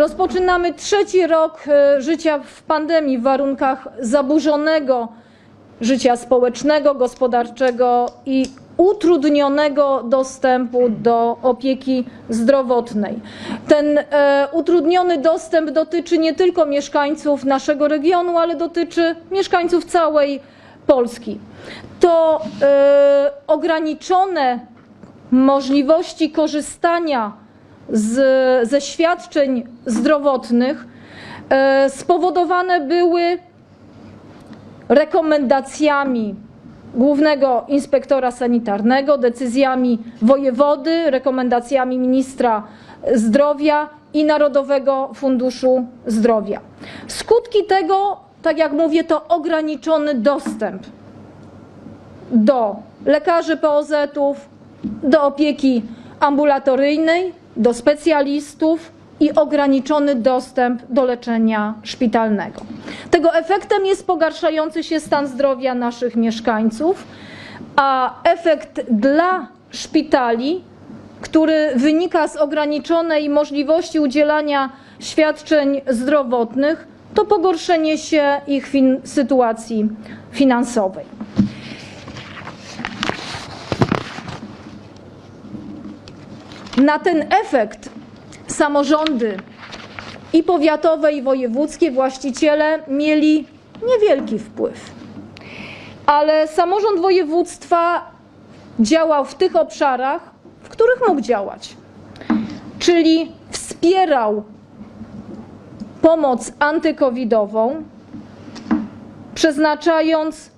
Rozpoczynamy trzeci rok e, życia w pandemii w warunkach zaburzonego życia społecznego, gospodarczego i utrudnionego dostępu do opieki zdrowotnej. Ten e, utrudniony dostęp dotyczy nie tylko mieszkańców naszego regionu, ale dotyczy mieszkańców całej Polski. To e, ograniczone możliwości korzystania z, ze świadczeń zdrowotnych e, spowodowane były rekomendacjami głównego inspektora sanitarnego, decyzjami wojewody, rekomendacjami ministra zdrowia i Narodowego Funduszu Zdrowia. Skutki tego, tak jak mówię, to ograniczony dostęp do lekarzy POZ-ów, do opieki ambulatoryjnej, do specjalistów i ograniczony dostęp do leczenia szpitalnego. Tego efektem jest pogarszający się stan zdrowia naszych mieszkańców, a efekt dla szpitali, który wynika z ograniczonej możliwości udzielania świadczeń zdrowotnych, to pogorszenie się ich fin- sytuacji finansowej. Na ten efekt samorządy i powiatowe, i wojewódzkie właściciele mieli niewielki wpływ. Ale samorząd województwa działał w tych obszarach, w których mógł działać. Czyli wspierał pomoc antykowidową, przeznaczając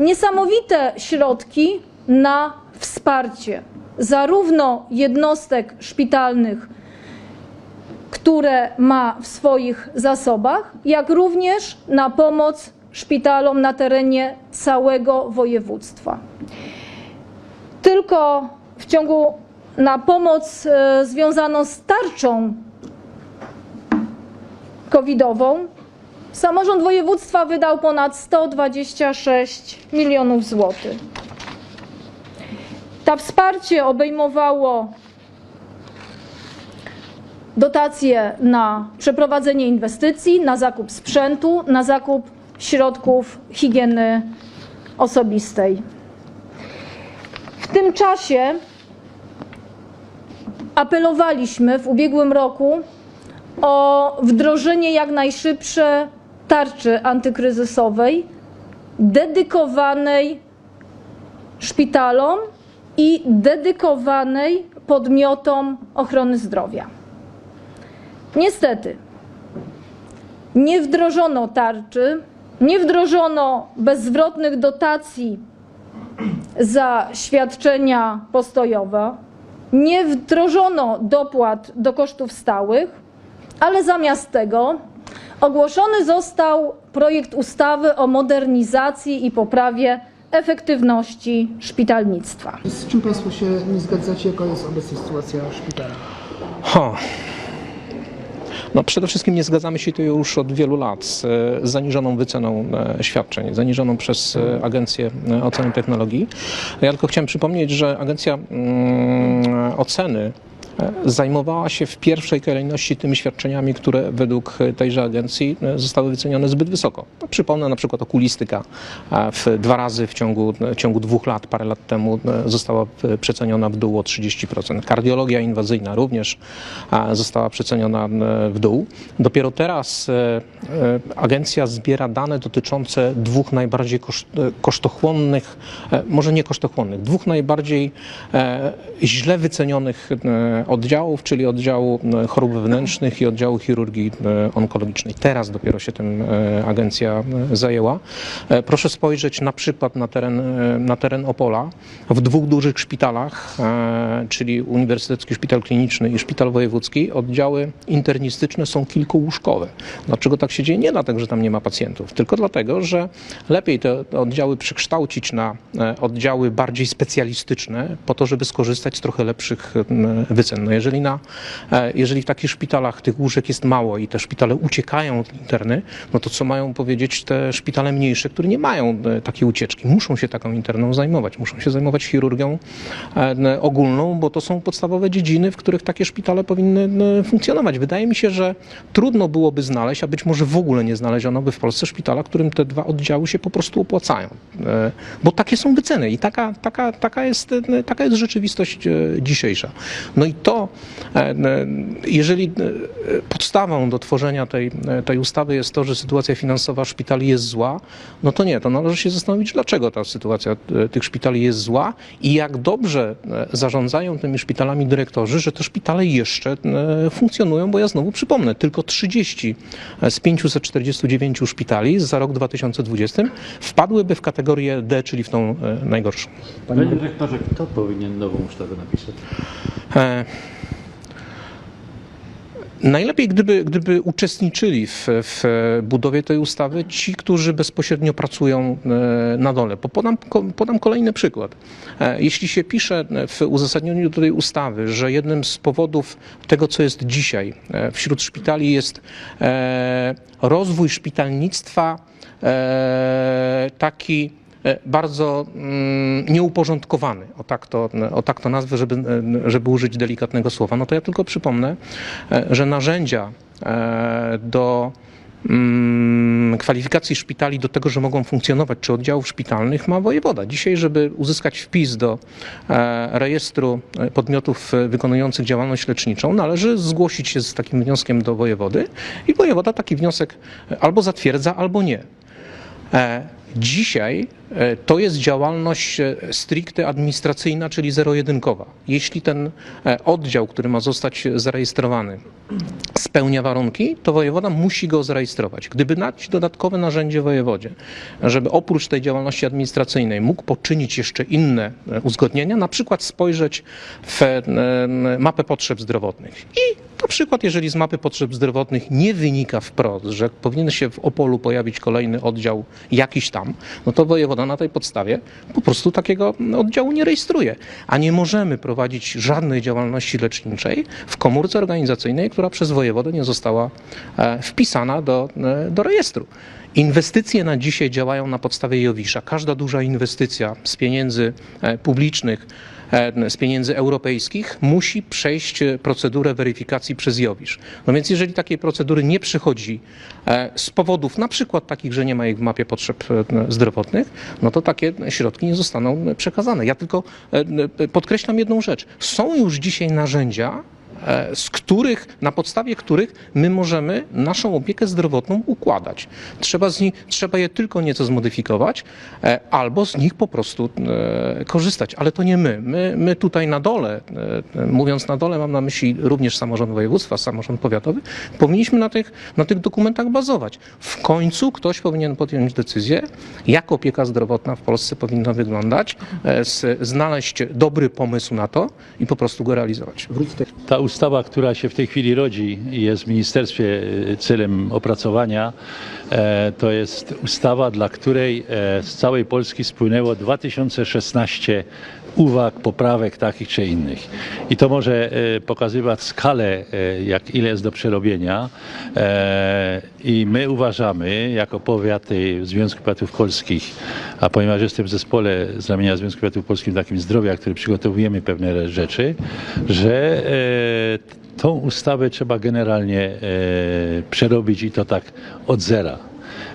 niesamowite środki na wsparcie zarówno jednostek szpitalnych, które ma w swoich zasobach, jak również na pomoc szpitalom na terenie całego województwa. Tylko w ciągu na pomoc e, związaną z tarczą covidową samorząd województwa wydał ponad 126 milionów złotych. To wsparcie obejmowało dotacje na przeprowadzenie inwestycji, na zakup sprzętu, na zakup środków higieny osobistej. W tym czasie apelowaliśmy w ubiegłym roku o wdrożenie jak najszybsze tarczy antykryzysowej dedykowanej szpitalom i dedykowanej podmiotom ochrony zdrowia. Niestety, nie wdrożono tarczy, nie wdrożono bezzwrotnych dotacji za świadczenia postojowe, nie wdrożono dopłat do kosztów stałych, ale zamiast tego ogłoszony został projekt ustawy o modernizacji i poprawie efektywności szpitalnictwa. Z czym Państwo się nie zgadzacie, jaka jest obecna sytuacja szpitala? Ha. No przede wszystkim nie zgadzamy się tu już od wielu lat z e, zaniżoną wyceną e, świadczeń, zaniżoną przez e, Agencję Oceny Technologii. Ja tylko chciałem przypomnieć, że Agencja mm, Oceny zajmowała się w pierwszej kolejności tymi świadczeniami, które według tejże agencji e, zostały wycenione zbyt wysoko. Przypomnę na przykład okulistyka e, w dwa razy w ciągu, w ciągu dwóch lat, parę lat temu e, została e, przeceniona w dół o 30%. Kardiologia inwazyjna również e, została przeceniona e, w dół. Dopiero teraz e, e, agencja zbiera dane dotyczące dwóch najbardziej koszt, e, kosztochłonnych, e, może nie kosztochłonnych, dwóch najbardziej e, źle wycenionych e, oddziałów, czyli oddziału e, chorób wewnętrznych i oddziału chirurgii e, onkologicznej. Teraz dopiero się tym e, agencja zajęła. Proszę spojrzeć na przykład na teren, na teren Opola. W dwóch dużych szpitalach, czyli Uniwersytecki Szpital Kliniczny i Szpital Wojewódzki, oddziały internistyczne są kilkułóżkowe. Dlaczego tak się dzieje? Nie dlatego, że tam nie ma pacjentów, tylko dlatego, że lepiej te oddziały przekształcić na oddziały bardziej specjalistyczne, po to, żeby skorzystać z trochę lepszych wycen wycen. No jeżeli, na, e, jeżeli w takich szpitalach tych łóżek jest mało i te szpitale uciekają od interny, no to co mają powiedzieć te szpitale mniejsze, które nie mają e, takiej ucieczki? Muszą się taką interną zajmować, muszą się zajmować chirurgią e, ogólną, bo to są podstawowe dziedziny, w których takie szpitale powinny funkcjonować. Wydaje mi się, że trudno byłoby znaleźć, a być może w ogóle nie znaleziono by w Polsce szpitala, którym te dwa oddziały się po prostu opłacają. Bo takie są wyceny i taka, taka, taka, jest, taka jest rzeczywistość dzisiejsza. No i to, e, jeżeli e, podstawą do tworzenia tej, e, tej ustawy jest to, że sytuacja finansowa szpitali jest zła, no to nie, to należy się zastanowić, dlaczego ta sytuacja tych szpitali jest zła i jak dobrze zarządzają tymi szpitalami dyrektorzy, że te szpitale jeszcze funkcjonują, bo ja znowu przypomnę, tylko 30 z 549 szpitali za rok 2020 wpadłyby w kategorię D, czyli w tą najgorszą. Panie dyrektorze, kto powinien nową ustawę napisać? Najlepiej, gdyby, gdyby uczestniczyli w, w budowie tej ustawy ci, którzy bezpośrednio pracują e, na dole. Bo podam, podam kolejny przykład. E, Jeśli się pisze w uzasadnieniu do tej ustawy, że jednym z powodów tego, co jest dzisiaj e, wśród szpitali, jest rozwój szpitalnictwa taki bardzo mm, nieuporządkowany, o tak, to, o tak to nazwę, żeby, e, żeby użyć delikatnego słowa. No to ja tylko przypomnę, e, że narzędzia e, do mm, kwalifikacji szpitali do tego, że mogą funkcjonować, czy oddziałów szpitalnych ma wojewoda. Dzisiaj, żeby uzyskać wpis do e, rejestru e, podmiotów e, wykonujących działalność leczniczą, należy zgłosić się z takim wnioskiem do wojewody i wojewoda taki wniosek e, albo zatwierdza, albo nie. E, Dzisiaj e, to jest działalność e, stricte administracyjna, czyli zero-jedynkowa. Jeśli ten e, oddział, który ma zostać zarejestrowany, spełnia warunki, to wojewoda musi go zarejestrować. Gdyby dać dodatkowe narzędzie wojewodzie, żeby oprócz tej działalności administracyjnej mógł poczynić jeszcze inne e, uzgodnienia, na przykład spojrzeć w e, mapę potrzeb zdrowotnych i na przykład, jeżeli z mapy potrzeb zdrowotnych nie wynika wprost, że powinien się w Opolu pojawić kolejny oddział jakiś tam, no to wojewoda na tej podstawie po prostu takiego oddziału nie rejestruje. A nie możemy prowadzić żadnej działalności leczniczej w komórce organizacyjnej, która przez wojewodę nie została e, wpisana do, e, do rejestru. Inwestycje na dzisiaj działają na podstawie Jowisza. Każda duża inwestycja z pieniędzy e, publicznych, z pieniędzy europejskich musi przejść e, procedurę weryfikacji przez Jowisz. No więc jeżeli takiej procedury nie przychodzi e, z powodów na przykład takich, że nie ma ich w mapie potrzeb e, zdrowotnych, no to takie środki nie zostaną przekazane. Ja tylko e, e, podkreślam jedną rzecz. Są już dzisiaj narzędzia, e, z których, na podstawie których my możemy naszą opiekę zdrowotną układać. Trzeba, z nich, trzeba je tylko nieco zmodyfikować, e, albo z nich po prostu e, korzystać. Ale to nie my. My, my tutaj na dole, e, mówiąc na dole, mam na myśli również samorząd województwa, samorząd powiatowy, powinniśmy na tych, na tych dokumentach bazować. W końcu ktoś powinien podjąć decyzję, jak opieka zdrowotna w Polsce powinna wyglądać, e, znaleźć dobry pomysł na to i po prostu go realizować. Ta ustawa, która się w tej chwili rodzi i jest w ministerstwie e, celem opracowania, e, to jest ustawa, dla której e, z całej Polski spłynęło 2016 uwag, poprawek takich czy innych. I to może e, pokazywać skalę, jak ile jest do przerobienia. I my uważamy, jako powiat e, Związku Powiatów Polskich, a ponieważ jestem w zespole z ramienia Związku Powiatów Polskich takim zdrowia, który przygotowujemy pewne rzeczy, że tą ustawę trzeba generalnie e, przerobić i to tak od zera.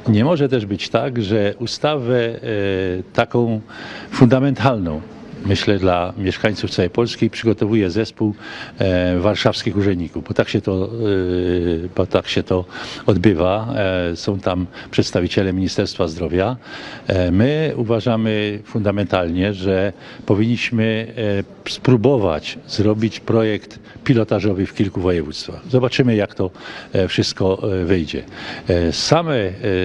Nie może też być tak, że ustawę e, taką fundamentalną, myślę dla mieszkańców całej Polski, przygotowuje zespół e, warszawskich urzędników, bo tak się to, e, bo tak się to odbywa. E, są tam przedstawiciele Ministerstwa Zdrowia. My uważamy fundamentalnie, że powinniśmy spróbować zrobić projekt pilotażowy w kilku województwach. Zobaczymy, jak to wszystko wyjdzie. Same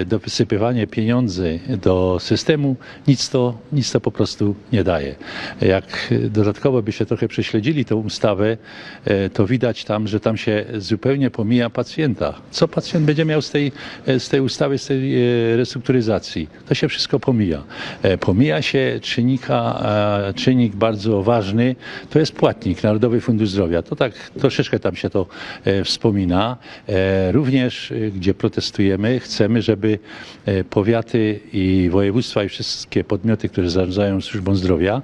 dosypywanie pieniędzy do systemu nic to, nic to po prostu nie daje. Jak dodatkowo byście trochę prześledzili tą ustawę, e, to widać tam, że tam się zupełnie pomija pacjenta. Co pacjent będzie miał z tej, e, z tej ustawy, z tej e, restrukturyzacji? To się wszystko pomija. Pomija się czynnika, czynnik bardzo ważny, to jest płatnik, Narodowy Fundusz Zdrowia. To tak troszeczkę tam się to wspomina. Również, gdzie protestujemy, chcemy, żeby powiaty i województwa i wszystkie podmioty, które zarządzają służbą zdrowia,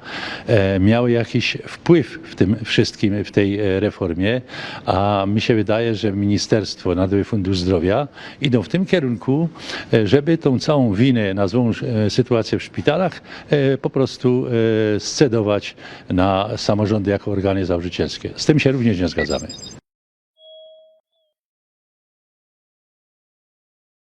miały jakiś wpływ w tym wszystkim, w tej e, reformie, a mi się wydaje, że Ministerstwo, Narodowy Fundusz Zdrowia idą w tym kierunku, e, żeby tą całą winę na złą e, sytuację w szpitalach e, po prostu e, scedować na samorządy jako organy założycielskie. Z tym się również nie zgadzamy.